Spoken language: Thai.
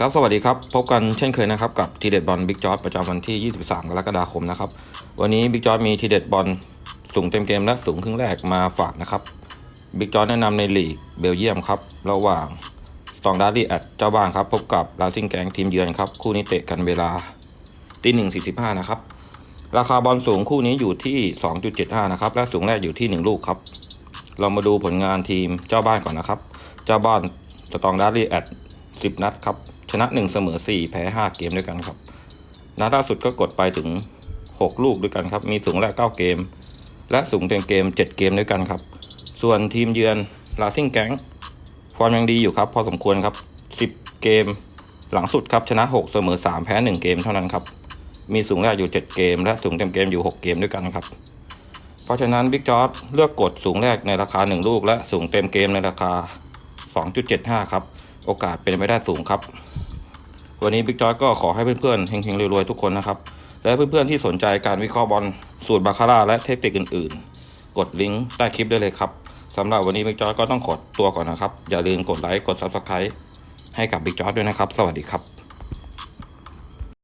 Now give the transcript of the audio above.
ครับ สวัสดีครับ พบกันเช่นเคยนะครับ กับทีเด็ดบอลบิ๊กจอร์ประจำวันที่ 23 กรกฎาคมนะครับ วันนี้บิ๊กจอร์มีทีเด็ดบอลสูงเต็มเกมและสูงครึ่งแรกมาฝากนะครับบิ๊กจอร์แนะนำในลีกเบลเยียมครับ ระหว่างสตองดาร์ลี่แอดเจ้าบ้านครับ พบกับลาซิงแกงทีมเยือนครับ คู่นี้เตะกันเวลาตีหนึ่งสี่สิบห้านะครับ ราคาบอลสูงคู่นี้อยู่ที่ 2.75 นะครับ และสูงแรกอยู่ที่ 1 ลูกครับ เรามาดูผลงานทีมเจ้าบ้านก่อนนะครับ เจ้าบ้านสตองดาร์ลี่แอด10 นัดครับ ชนะ1เสมอ4แพ้5เกมด้วยกันครับนัดล่าสุดก็กดไปถึง 6 ลูกด้วยกันครับ มีสูงแรก9เกม และสูงเต็มเกม 7 เกมด้วยกันครับ ส่วนทีมเยือนลาซิงแก๊งฟอร์มยังดีอยู่ครับ พอสมควรครับ 10 เกม หลังสุดครับชนะ6เสมอ3แพ้1เกมเท่านั้นครับ มีสูงแรกอยู่ 7 เกม และสูงเต็มเกมอยู่ 6 เกมด้วยกันครับเพราะฉะนั้นบิ๊กจอร์ดเลือกกดสูงแรกในราคา 1 ลูก และสูงเต็มเกมในราคา 2.75 ครับ โอกาสเป็นไปได้สูงครับ วันนี้บิ๊กจอยก็ขอให้เพื่อนๆเฮงๆรวยๆทุกคนนะครับ และเพื่อนๆที่สนใจการวิเคราะห์บอลสูตรบาคาร่าและเทคนิคอื่นๆ กดลิงก์ใต้คลิปได้เลยครับสำหรับวันนี้บิ๊กจอยก็ต้องขอตัวก่อนนะครับ อย่าลืมกดไลค์กด Subscribe ให้กับบิ๊กจอยด้วยนะครับ สวัสดีครับ